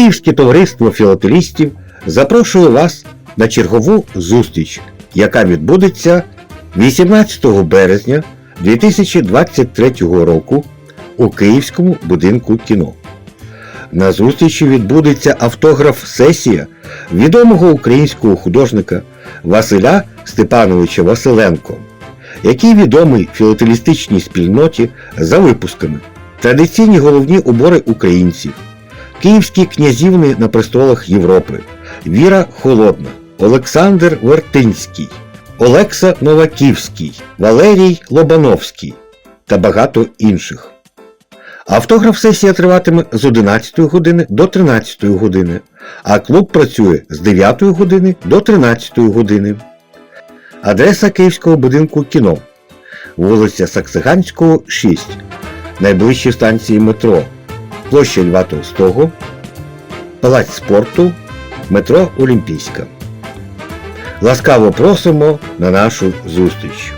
Українське товариство філателістів запрошує вас на чергову зустріч, яка відбудеться 18 березня 2023 року у Київському будинку кіно. На зустрічі відбудеться автограф-сесія відомого українського художника Василя Степановича Василенко, який відомий філателістичній спільноті за випусками, традиційні головні убори українців, київські князівни на престолах Європи, Віра Холодна, Олександр Вертинський, Олекса Новаківський, Валерій Лобановський та багато інших. Автограф-сесія триватиме з 11 години до 13 години, а клуб працює з 9 години до 13 години. Адреса Київського будинку кіно. Вулиця Саксиганського, 6. Найближчі станції метро. Площа Льва Толстого, Палац спорту, метро Олімпійська. Ласкаво просимо на нашу зустріч.